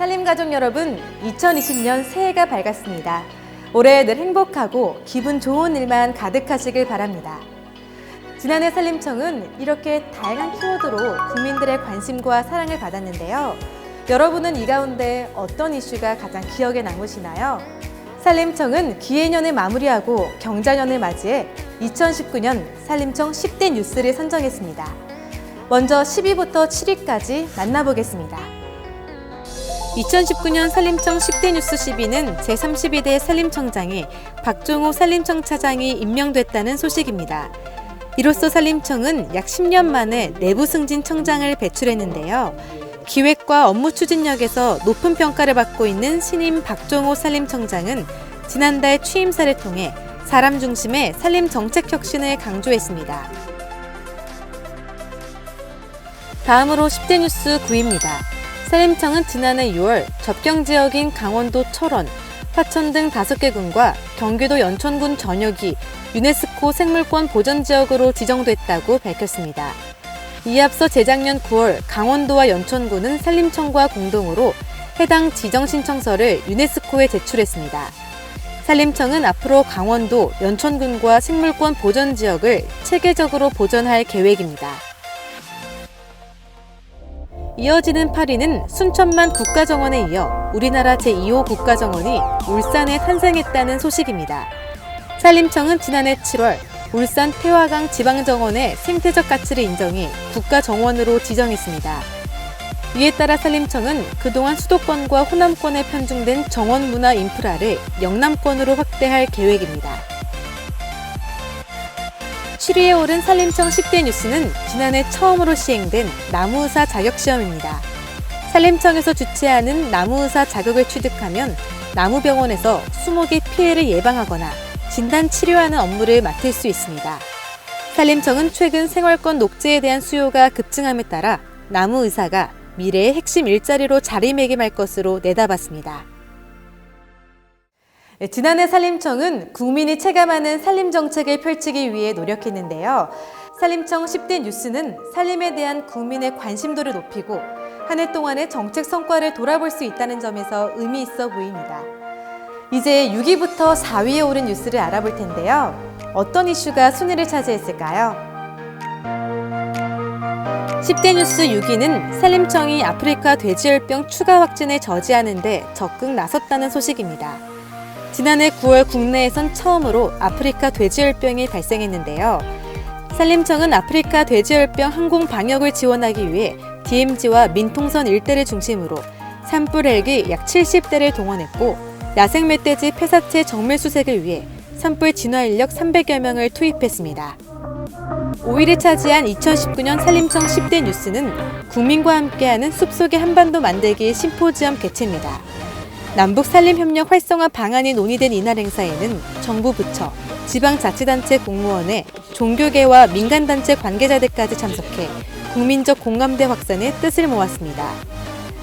살림 가족 여러분, 2020년 새해가 밝았습니다. 올해 늘 행복하고 기분 좋은 일만 가득하시길 바랍니다. 지난해 산림청은 이렇게 다양한 키워드로 국민들의 관심과 사랑을 받았는데요. 여러분은 이 가운데 어떤 이슈가 가장 기억에 남으시나요? 산림청은 기해년을 마무리하고 경자년을 맞이해 2019년 산림청 10대 뉴스를 선정했습니다. 먼저 10위부터 7위까지 만나보겠습니다. 2019년 산림청 10대 뉴스 10위는 제32대 산림청장에 박종호 산림청 차장이 임명됐다는 소식입니다. 이로써 산림청은 약 10년 만에 내부 승진 청장을 배출했는데요. 기획과 업무 추진력에서 높은 평가를 받고 있는 신임 박종호 산림청장은 지난달 취임사를 통해 사람 중심의 산림 정책 혁신을 강조했습니다. 다음으로 10대 뉴스 9위입니다. 산림청은 지난해 6월 접경 지역인 강원도 철원, 화천 등 5개 군과 경기도 연천군 전역이 유네스코 생물권 보전 지역으로 지정됐다고 밝혔습니다. 이에 앞서 재작년 9월 강원도와 연천군은 산림청과 공동으로 해당 지정 신청서를 유네스코에 제출했습니다. 산림청은 앞으로 강원도, 연천군과 생물권 보전 지역을 체계적으로 보전할 계획입니다. 이어지는 8위는 순천만 국가정원에 이어 우리나라 제2호 국가정원이 울산에 탄생했다는 소식입니다. 산림청은 지난해 7월 울산 태화강 지방정원의 생태적 가치를 인정해 국가정원으로 지정했습니다. 이에 따라 산림청은 그동안 수도권과 호남권에 편중된 정원 문화 인프라를 영남권으로 확대할 계획입니다. 7위에 오른 산림청 10대 뉴스는 지난해 처음으로 시행된 나무의사 자격시험입니다. 산림청에서 주최하는 나무의사 자격을 취득하면 나무병원에서 수목의 피해를 예방하거나 진단 치료하는 업무를 맡을 수 있습니다. 산림청은 최근 생활권 녹지에 대한 수요가 급증함에 따라 나무 의사가 미래의 핵심 일자리로 자리매김할 것으로 내다봤습니다. 네, 지난해 산림청은 국민이 체감하는 산림 정책을 펼치기 위해 노력했는데요. 산림청 10대 뉴스는 산림에 대한 국민의 관심도를 높이고 한 해 동안의 정책 성과를 돌아볼 수 있다는 점에서 의미 있어 보입니다. 이제 6위부터 4위에 오른 뉴스를 알아볼 텐데요. 어떤 이슈가 순위를 차지했을까요? 10대 뉴스 6위는 산림청이 아프리카 돼지열병 추가 확진을 저지하는데 적극 나섰다는 소식입니다. 지난해 9월 국내에선 처음으로 아프리카 돼지열병이 발생했는데요. 산림청은 아프리카 돼지열병 항공 방역을 지원하기 위해 DMZ와 민통선 일대를 중심으로 산불 헬기 약 70대를 동원했고 야생 멧돼지 폐사체 정밀 수색을 위해 산불 진화 인력 300여 명을 투입했습니다. 5위를 차지한 2019년 산림청 10대 뉴스는 국민과 함께하는 숲속의 한반도 만들기 심포지엄 개최입니다. 남북 산림 협력 활성화 방안이 논의된 이날 행사에는 정부 부처, 지방자치단체 공무원회, 종교계와 민간단체 관계자들까지 참석해 국민적 공감대 확산에 뜻을 모았습니다.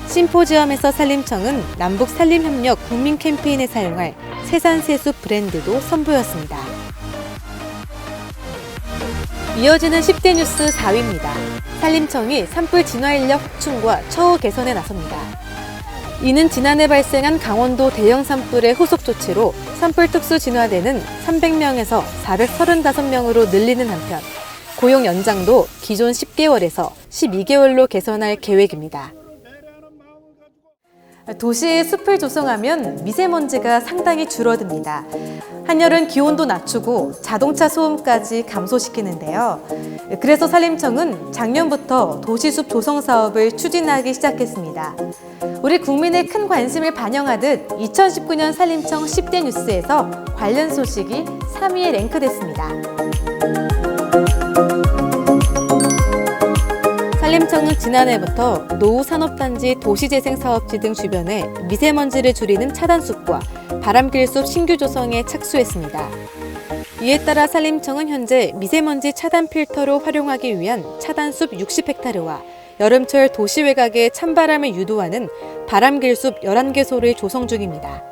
심포지엄에서 산림청은 남북 산림협력 국민 캠페인에 사용할 세산세수 브랜드도 선보였습니다. 이어지는 10대 뉴스 4위입니다. 산림청이 산불 진화 인력 확충과 처우 개선에 나섭니다. 이는 지난해 발생한 강원도 대형 산불의 후속 조치로 산불 특수 진화대는 300명에서 435명으로 늘리는 한편 고용 연장도 기존 10개월에서 12개월로 개선할 계획입니다. 도시의 숲을 조성하면 미세먼지가 상당히 줄어듭니다. 한여름 기온도 낮추고 자동차 소음까지 감소시키는데요. 그래서 산림청은 작년부터 도시숲 조성 사업을 추진하기 시작했습니다. 우리 국민의 큰 관심을 반영하듯 2019년 산림청 10대 뉴스에서 관련 소식이 3위에 랭크됐습니다. 산림청은 지난해부터 노후 산업단지 도시재생 사업지 등 주변에 미세먼지를 줄이는 차단숲과 바람길숲 신규 조성에 착수했습니다. 이에 따라 산림청은 현재 미세먼지 차단 필터로 활용하기 위한 차단숲 60헥타르와 여름철 도시 외곽에 찬바람을 유도하는 바람길숲 11개소를 조성 중입니다.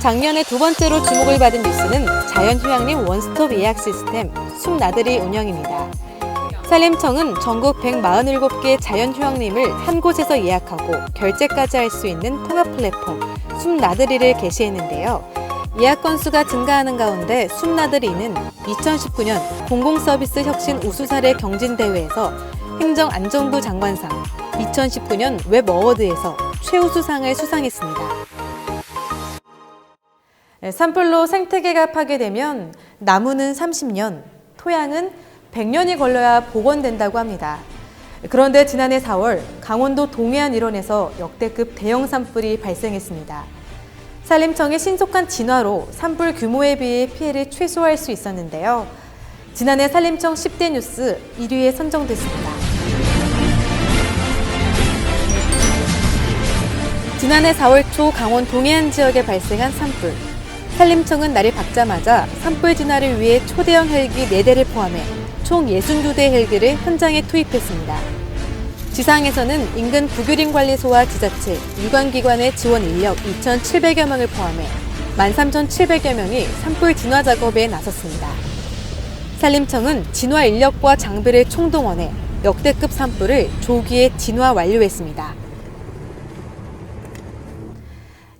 작년에 두 번째로 주목을 받은 뉴스는 자연휴양림 원스톱 예약 시스템 숲나들이 운영입니다. 산림청은 전국 147개 자연휴양림을 한 곳에서 예약하고 결제까지 할 수 있는 통합 플랫폼 숨나들이를 개시했는데요. 예약 건수가 증가하는 가운데 숨나들이는 2019년 공공서비스 혁신 우수사례 경진대회에서 행정안전부 장관상, 2019년 웹 어워드에서 최우수상을 수상했습니다. 네, 산불로 생태계가 파괴되면 나무는 30년, 토양은 100년이 걸려야 복원된다고 합니다. 그런데 지난해 4월 강원도 동해안 일원에서 역대급 대형 산불이 발생했습니다. 산림청의 신속한 진화로 산불 규모에 비해 피해를 최소화할 수 있었는데요. 지난해 산림청 10대 뉴스 1위에 선정됐습니다. 지난해 4월 초 강원 동해안 지역에 발생한 산불. 산림청은 날이 밝자마자 산불 진화를 위해 초대형 헬기 4대를 포함해 총 62대 헬기를 현장에 투입했습니다. 지상에서는 인근 부규림 관리소와 지자체, 유관기관의 지원 인력 2,700여 명을 포함해 13,700여 명이 산불 진화 작업에 나섰습니다. 산림청은 진화 인력과 장비를 총동원해 역대급 산불을 조기에 진화 완료했습니다.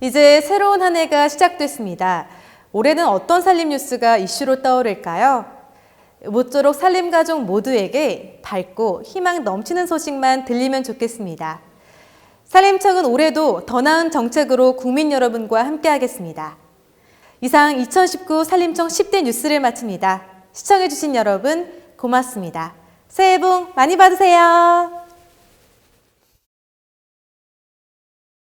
이제 새로운 한 해가 시작됐습니다. 올해는 어떤 산림 뉴스가 이슈로 떠오를까요? 모쪼록 산림 가족 모두에게 밝고 희망 넘치는 소식만 들리면 좋겠습니다. 산림청은 올해도 더 나은 정책으로 국민 여러분과 함께하겠습니다. 이상 2019 산림청 10대 뉴스를 마칩니다. 시청해주신 여러분 고맙습니다. 새해 복 많이 받으세요.